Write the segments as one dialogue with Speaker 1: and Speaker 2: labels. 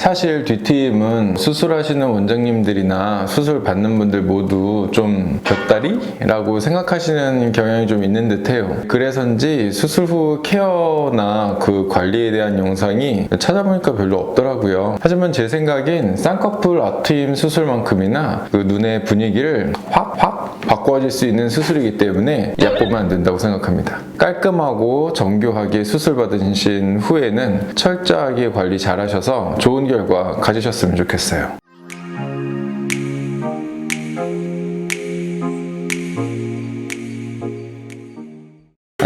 Speaker 1: 사실 뒷팀은 수술하시는 원장님들이나 수술 받는 분들 모두 좀 곁다리라고 생각하시는 경향이 좀 있는 듯해요. 그래서인지 수술 후 케어나 그 관리에 대한 영상이 찾아보니까 별로 없더라고요. 하지만 제 생각엔 쌍꺼풀 앞트임 수술만큼이나 그 눈의 분위기를 확확 바꿔 줄수 있는 수술이기 때문에 약 보면 안 된다고 생각합니다. 깔끔하고 정교하게 수술 받으신 후에는 철저하게 관리 잘 하셔서 좋은 결과 가지셨으면 좋겠어요.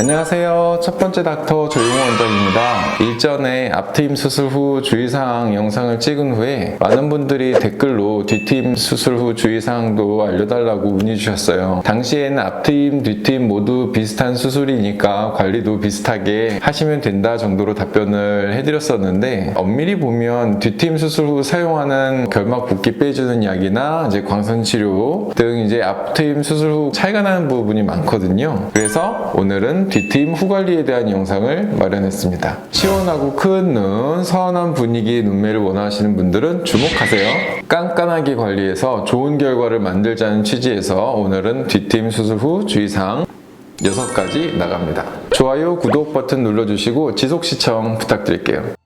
Speaker 1: 안녕하세요. 첫 번째 닥터 조용호 원장입니다. 일전에 앞트임 수술 후 주의사항 영상을 찍은 후에 많은 분들이 댓글로 뒷팀 수술 후 주의사항도 알려달라고 문의 주셨어요. 당시에는 앞트임, 뒷팀 모두 비슷한 수술이니까 관리도 비슷하게 하시면 된다 정도로 답변을 해드렸었는데 엄밀히 보면 뒷팀 수술 후 사용하는 결막 붓기 빼주는 약이나 이제 광선 치료 등 이제 앞트임 수술 후 차이가 나는 부분이 많거든요. 그래서 오늘은 뒷팀 후 관리에 대한 영상을 마련했습니다. 시원하고 큰 눈, 선한 분위기 눈매를 원하시는 분들은 주목하세요. 깐깐하게 관리해서 좋은 결과를 만들자는 취지에서 오늘은 뒷팀 수술 후 주의사항 6가지 나갑니다. 좋아요, 구독 버튼 눌러주시고 지속 시청 부탁드릴게요.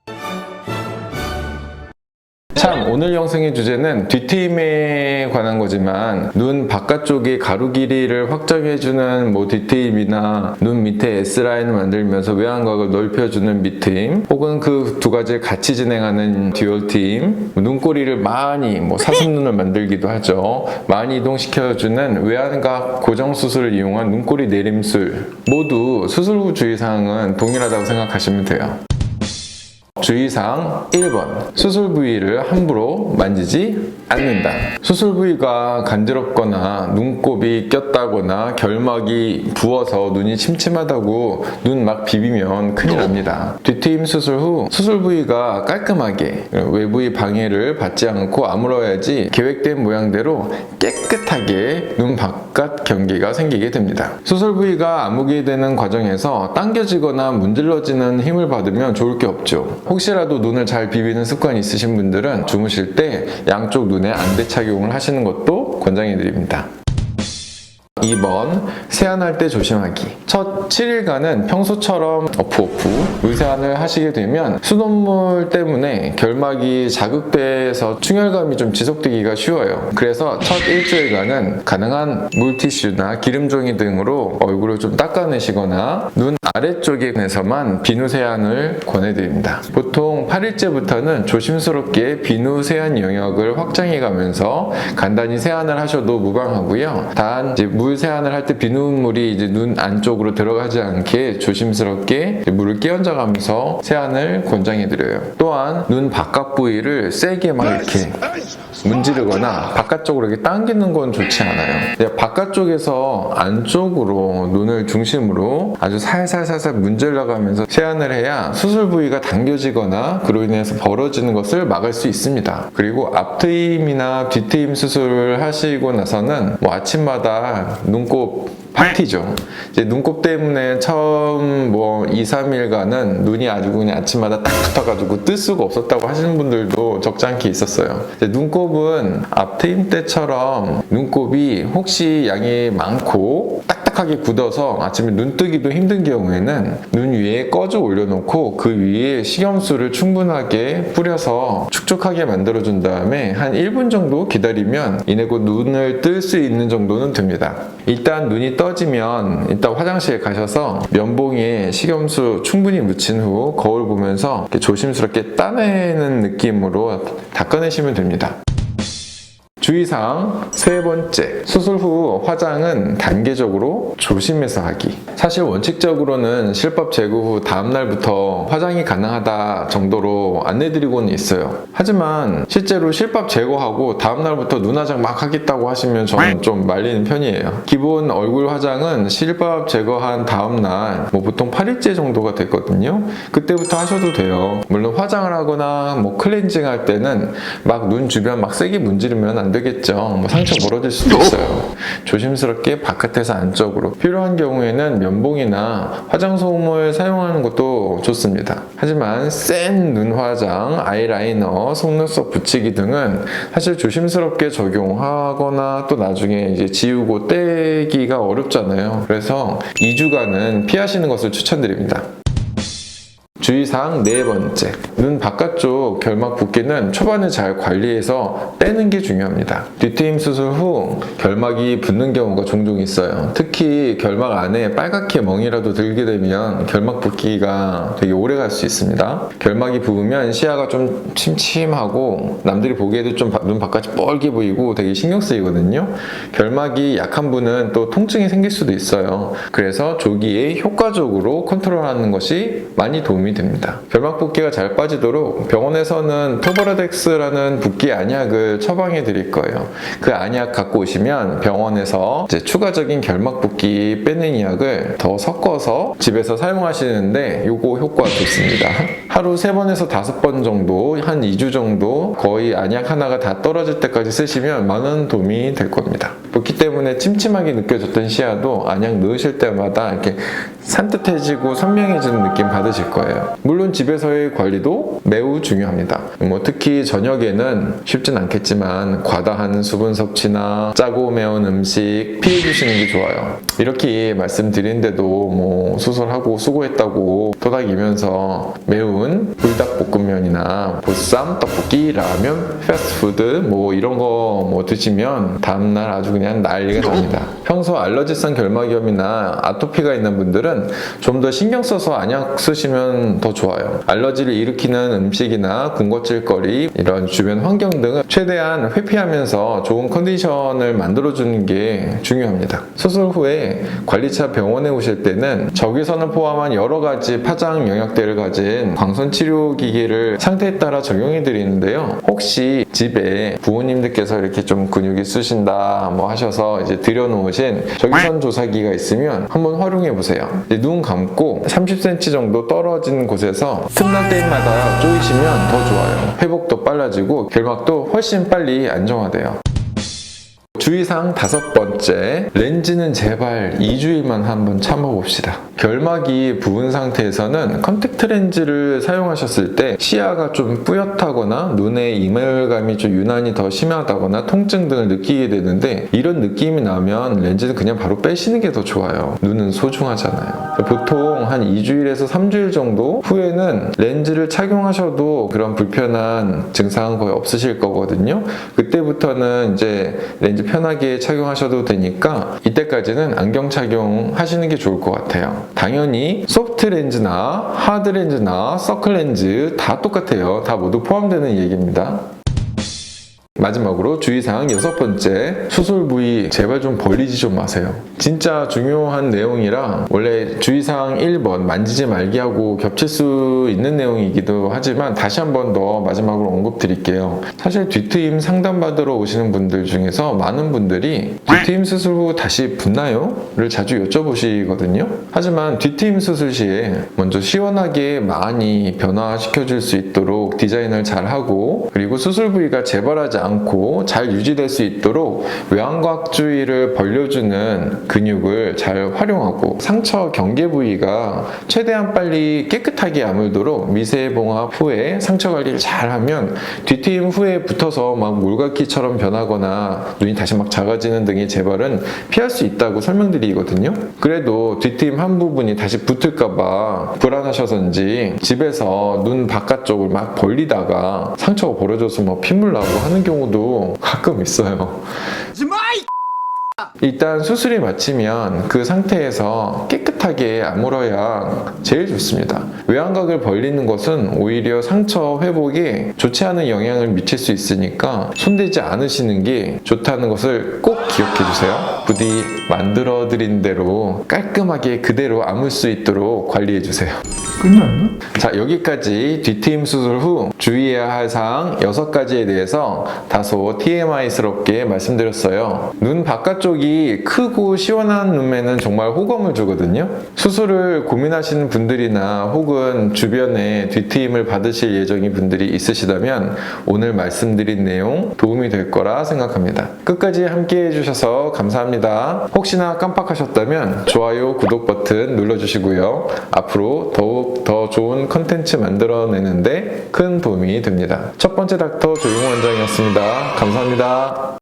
Speaker 1: 참 오늘 영상의 주제는 뒷트임에 관한 거지만 눈 바깥쪽의 가루 길이를 확정해주는 뭐 뒷트임이나 눈 밑에 S라인을 만들면서 외양각을 넓혀주는 밑트임 혹은 그 두 가지를 같이 진행하는 듀얼트임 눈꼬리를 많이 뭐 사슴눈을 만들기도 하죠. 많이 이동시켜주는 외양각 고정 수술을 이용한 눈꼬리 내림술. 모두 수술 후 주의사항은 동일하다고 생각하시면 돼요 주의사항 1번. 수술 부위를 함부로 만지지 않는다. 수술 부위가 간지럽거나 눈곱이 꼈다거나 결막이 부어서 눈이 침침하다고 눈 막 비비면 큰일 납니다. 뒤트임 수술 후 수술 부위가 깔끔하게 외부의 방해를 받지 않고 아물어야지 계획된 모양대로 깨끗하게 눈 바깥 경계가 생기게 됩니다. 수술 부위가 아무게 되는 과정에서 당겨지거나 문질러지는 힘을 받으면 좋을 게 없죠 혹시라도 눈을 잘 비비는 습관이 있으신 분들은 주무실 때 양쪽 눈에 안대 착용을 하시는 것도 권장해 드립니다. 2번 세안할 때 조심하기. 첫 7일간은 평소처럼 어프어프 물세안을 하시게 되면 수돗물 때문에 결막이 자극돼서 충혈감이 좀 지속되기가 쉬워요. 그래서 첫 일주일간은 가능한 물티슈나 기름종이 등으로 얼굴을 좀 닦아내시거나 눈 아래쪽에서만 비누 세안을 권해드립니다. 보통 8일째부터는 조심스럽게 비누 세안 영역을 확장해 가면서 간단히 세안을 하셔도 무방하고요. 단 이제 물 세안을 할 때 비눗물이 이제 눈 안쪽으로 들어가지 않게 조심스럽게 물을 끼얹어 가면서 세안을 권장해 드려요. 또한 눈 바깥 부위를 세게 막 이렇게 문지르거나 바깥쪽으로 이렇게 당기는 건 좋지 않아요. 바깥쪽에서 안쪽으로 눈을 중심으로 아주 살살살살 문질러 가면서 세안을 해야 수술 부위가 당겨지거나 그로 인해서 벌어지는 것을 막을 수 있습니다. 그리고 앞트임이나 뒤트임 수술을 하시고 나서는 뭐 아침마다 눈곱 파티죠. 이제 눈곱 때문에 처음 뭐 2, 3일간은 눈이 아주 그냥 아침마다 딱 붙어가지고 뜰 수가 없었다고 하시는 분들도 적지 않게 있었어요. 눈곱은 앞트임 때처럼 눈곱이 혹시 양이 많고 딱딱하게 굳어서 아침에 눈 뜨기도 힘든 경우에는 눈 위에 꺼져 올려놓고 그 위에 식염수를 충분하게 뿌려서 축축하게 만들어준 다음에 한 1분 정도 기다리면 이내 곧 눈을 뜰 수 있는 정도는 됩니다. 일단 눈이 떠 지면 일단 화장실에 가셔서 면봉에 식염수 충분히 묻힌 후 거울 보면서 조심스럽게 따내는 느낌으로 닦아내시면 됩니다. 주의사항 세 번째. 수술 후 화장은 단계적으로 조심해서 하기. 사실 원칙적으로는 실밥 제거 후 다음날부터 화장이 가능하다 정도로 안내드리고는 있어요. 하지만 실제로 실밥 제거하고 다음날부터 눈화장 막 하겠다고 하시면 저는 좀 말리는 편이에요. 기본 얼굴 화장은 실밥 제거한 다음날 뭐 보통 8일째 정도가 됐거든요. 그때부터 하셔도 돼요. 물론 화장을 하거나 뭐 클렌징 할 때는 막 눈 주변 막 세게 문지르면 안 되겠죠. 뭐 상처 벌어질 수도 있어요. 조심스럽게 바깥에서 안쪽으로 필요한 경우에는 면봉이나 화장솜을 사용하는 것도 좋습니다. 하지만 센 눈화장, 아이라이너, 속눈썹 붙이기 등은 사실 조심스럽게 적용하거나 또 나중에 이제 지우고 떼기가 어렵잖아요. 그래서 2주간은 피하시는 것을 추천드립니다. 주의사항 네 번째. 눈 바깥쪽 결막 붓기는 초반에 잘 관리해서 떼는 게 중요합니다. 뒤트임 수술 후 결막이 붓는 경우가 종종 있어요. 특히 결막 안에 빨갛게 멍이라도 들게 되면 결막 붓기가 되게 오래 갈 수 있습니다. 결막이 부으면 시야가 좀 침침하고 남들이 보기에도 좀 눈 바깥이 뻘게 보이고 되게 신경 쓰이거든요. 결막이 약한 분은 또 통증이 생길 수도 있어요. 그래서 조기에 효과적으로 컨트롤하는 것이 많이 도움이 됩니다. 결막 붓기가 잘 빠지도록 병원에서는 토버라덱스라는 붓기 안약을 처방해 드릴 거예요. 그 안약 갖고 오시면 병원에서 추가적인 결막 붓기 빼는 약을 더 섞어서 집에서 사용하시는데 요거 효과 좋습니다. 하루 3번에서 5번 정도 한 2주 정도 거의 안약 하나가 다 떨어질 때까지 쓰시면 많은 도움이 될 겁니다. 붓기 때문에 침침하게 느껴졌던 시야도 안약 넣으실 때마다 이렇게 산뜻해지고 선명해지는 느낌 받으실 거예요. 물론 집에서의 관리도 매우 중요합니다. 뭐 특히 저녁에는 쉽진 않겠지만 과다한 수분 섭취나 짜고 매운 음식 피해 주시는 게 좋아요. 이렇게 말씀드린데도 뭐 수술하고 수고했다고 토닥이면서 매운 불닭볶음면이나 보쌈, 떡볶이, 라면, 패스트푸드 뭐 이런 거 뭐 드시면 다음날 아주 그냥 난리가 납니다. 평소 알러지성 결막염이나 아토피가 있는 분들은 좀 더 신경 써서 안약 쓰시면 더 좋아요. 알러지를 일으키는 음식이나 군것질거리, 이런 주변 환경 등을 최대한 회피하면서 좋은 컨디션을 만들어주는 게 중요합니다. 수술 후에 관리차 병원에 오실 때는 적외선을 포함한 여러 가지 파장 영역대를 가진 광선 치료 기기를 상태에 따라 적용해 드리는데요. 혹시 집에 부모님들께서 이렇게 좀 근육이 쓰신다 뭐 하셔서 이제 들여놓으신 적외선 조사기가 있으면 한번 활용해 보세요. 눈 감고 30cm 정도 떨어진 곳에서 틈날 때마다 쪼이시면 더 좋아요. 회복도 빨라지고 결막도 훨씬 빨리 안정화돼요. 주의사항 다섯 번 째, 렌즈는 제발 2주일만 한번 참아봅시다. 결막이 부은 상태에서는 컨택트 렌즈를 사용하셨을 때 시야가 좀 뿌옇다거나 눈의 이물감이 좀 유난히 더 심하다거나 통증 등을 느끼게 되는데 이런 느낌이 나면 렌즈는 그냥 바로 빼시는 게 더 좋아요. 눈은 소중하잖아요. 보통 한 2주일에서 3주일 정도 후에는 렌즈를 착용하셔도 그런 불편한 증상은 거의 없으실 거거든요. 그때부터는 이제 렌즈 편하게 착용하셔도 되니까 이때까지는 안경 착용하시는 게 좋을 것 같아요. 당연히 소프트 렌즈나 하드 렌즈나 서클 렌즈 다 똑같아요. 다 모두 포함되는 얘기입니다. 마지막으로 주의사항 여섯 번째. 수술 부위 제발 좀 벌리지 좀 마세요. 진짜 중요한 내용이라 원래 주의사항 1번 만지지 말기 하고 겹칠 수 있는 내용이기도 하지만 다시 한 번 더 마지막으로 언급 드릴게요. 사실 뒤트임 상담받으러 오시는 분들 중에서 많은 분들이 뒤트임 수술 후 다시 붓나요? 를 자주 여쭤보시거든요. 하지만 뒤트임 수술 시에 먼저 시원하게 많이 변화시켜 줄 수 있도록 디자인을 잘 하고 그리고 수술 부위가 재발하지 않고 잘 유지될 수 있도록 외환과학 주위를 벌려주는 근육을 잘 활용하고 상처 경계 부위가 최대한 빨리 깨끗하게 아물도록 미세 봉합 후에 상처 관리를 잘 하면 뒤트임 후에 붙어서 막 물갈퀴처럼 변하거나 눈이 다시 막 작아지는 등의 재발은 피할 수 있다고 설명드리거든요. 그래도 뒤트임 한 부분이 다시 붙을까봐 불안하셔서인지 집에서 눈 바깥쪽을 막 벌리다가 상처가 벌어져서 뭐 핏물 나고 하는 경우 도 가끔 있어요. 일단 수술이 마치면 그 상태에서 깨끗 하게 아물어야 제일 좋습니다. 외환각을 벌리는 것은 오히려 상처 회복에 좋지 않은 영향을 미칠 수 있으니까 손대지 않으시는 게 좋다는 것을 꼭 기억해 주세요. 부디 만들어 드린 대로 깔끔하게 그대로 아물 수 있도록 관리해 주세요.
Speaker 2: 끝났나?
Speaker 1: 자, 여기까지 뒤트임 수술 후 주의해야 할 사항 6가지에 대해서 다소 TMI스럽게 말씀드렸어요. 눈 바깥쪽이 크고 시원한 눈매는 정말 호감을 주거든요. 수술을 고민하시는 분들이나 혹은 주변에 뒤트임을 받으실 예정인 분들이 있으시다면 오늘 말씀드린 내용 도움이 될 거라 생각합니다. 끝까지 함께 해주셔서 감사합니다. 혹시나 깜빡하셨다면 좋아요, 구독 버튼 눌러주시고요. 앞으로 더욱 더 좋은 컨텐츠 만들어내는데 큰 도움이 됩니다. 첫 번째 닥터 조용 원장이었습니다. 감사합니다.